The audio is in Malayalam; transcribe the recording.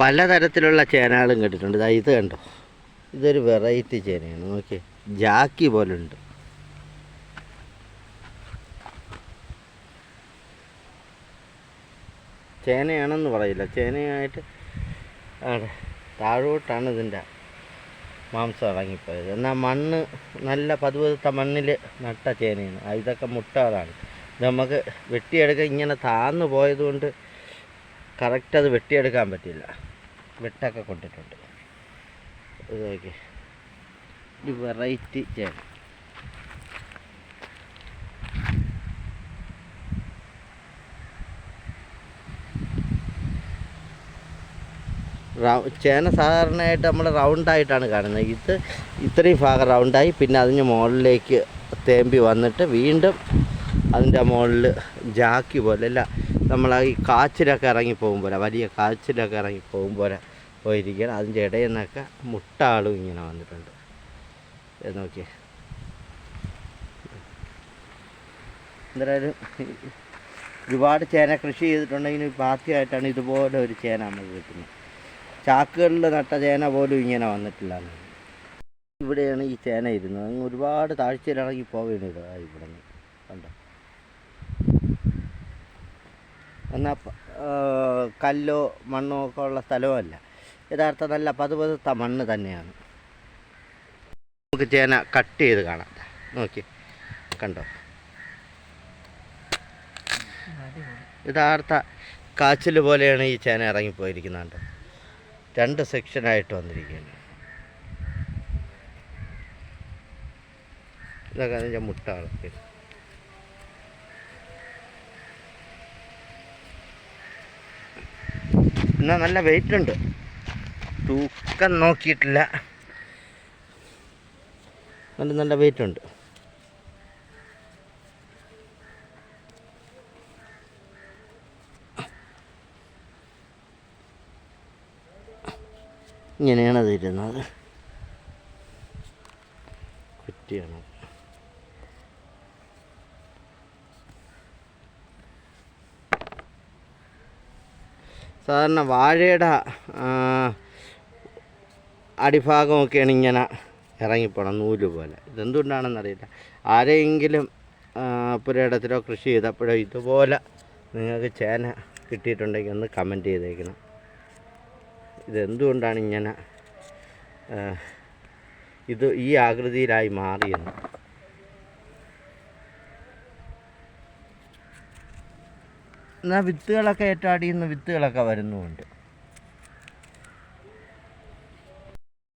പലതരത്തിലുള്ള ചേനകളും കേട്ടിട്ടുണ്ട്. ഇതാ ഇത് കണ്ടോ? ഇതൊരു വെറൈറ്റി ചേനയാണ്. നോക്കിയേ. ജാക്കി പോലെ ഉണ്ട് ചേനയാണെന്ന് പറയില്ല. ചേനയായിട്ട് ആണ് താഴോട്ടാണ് ഇതിന്റെ മാംസം ഇറങ്ങിപ്പോയത്. എന്നാൽ മണ്ണ് നല്ല പതുപതുത്ത മണ്ണിൽ നട്ട ചേനയാണ്. ഇതൊക്കെ മുട്ടകളാണ്. നമുക്ക് വെട്ടിയെടുക്കാൻ ഇങ്ങനെ താന്നു പോയതുകൊണ്ട് കറക്റ്റ് അത് വെട്ടിയെടുക്കാൻ പറ്റില്ല വെട്ടൊക്കെ കൊണ്ടിട്ടുണ്ട്. ഇത് നോക്കി. ഒരു വെറൈറ്റി റൗ ചേന സാധാരണയായിട്ട് നമ്മൾ റൗണ്ടായിട്ടാണ് കാണുന്നത്. ഇത് ഇത്രയും ഭാഗം റൗണ്ടായി പിന്നെ അതിന് മുകളിലേക്ക് തേമ്പി വന്നിട്ട് വീണ്ടും അതിന്റെ മുകളിൽ ജാക്കി പോലെ അല്ല നമ്മൾ ഈ കാച്ചിലൊക്കെ ഇറങ്ങി പോലെ വലിയ കാച്ചിലൊക്കെ ഇറങ്ങി പോലെ പോയിരിക്കുകയാണ്. അതിന്റെ ഇടയിൽ നിന്നൊക്കെ മുട്ടാളും ഇങ്ങനെ വന്നിട്ടുണ്ട്. നോക്കിയേ. എന്തായാലും ഒരുപാട് ചേന കൃഷി ചെയ്തിട്ടുണ്ടെങ്കിൽ ഇപ്പം ആദ്യമായിട്ടാണ് ഇതുപോലെ ഒരു ചേന നമുക്ക് കിട്ടുന്നത് ചാക്കുകളിൽ നട്ട ചേന പോലും ഇങ്ങനെ വന്നിട്ടില്ല. ഇവിടെയാണ് ഈ ചേന ഇരുന്നത്. അങ്ങ് ഒരുപാട് താഴ്ചയിലിറങ്ങി പോവുകയാണ് ഇവിടെ നിന്ന്. കണ്ടോ? എന്നാൽ കല്ലോ മണ്ണോ ഒക്കെ ഉള്ള സ്ഥലമല്ല. യഥാർത്ഥ നല്ല പതുപതുത്ത മണ്ണ് തന്നെയാണ്. നമുക്ക് ചേന കട്ട് ചെയ്ത് കാണാം. നോക്കി. കണ്ടോ? യഥാർത്ഥ കാച്ചിൽ പോലെയാണ് ഈ ചേന ഇറങ്ങിപ്പോയിരിക്കുന്നത് രണ്ട് സെക്ഷനായിട്ട് വന്നിരിക്കുകയാണ്. ഇതൊക്കെ അതിന്റെ മുട്ടകളൊക്കെ എന്നാൽ നല്ല വെയിറ്റ് ഉണ്ട്. തൂക്കം നോക്കിയിട്ടില്ല. നല്ല നല്ല വെയിറ്റ് ഉണ്ട്. ഇങ്ങനെയാണ് അത് ഇരുന്നത് കുറ്റിയാണ്. സാധാരണ വാഴയുടെ അടിഭാഗമൊക്കെയാണ് ഇങ്ങനെ ഇറങ്ങിപ്പോണം നൂൽ പോലെ. ഇതെന്തുകൊണ്ടാണെന്നറിയില്ല. ആരെയെങ്കിലും ആ, പുരയിടത്തിലോ കൃഷി ചെയ്തപ്പോഴോ ഇതുപോലെ നിങ്ങൾക്ക് ചേന കിട്ടിയിട്ടുണ്ടെങ്കിൽ ഒന്ന് കമന്റ് ചെയ്തേക്കണം. ഇതെന്തുകൊണ്ടാണ് ഇങ്ങനെ ഇത് ഈ ആകൃതിയിലായി മാറിയെന്ന്? വിത്തുകളൊക്കെ ഏറ്റവും അടിയിൽ നിന്ന് വിത്തുകളൊക്കെ വരുന്നുമുണ്ട്.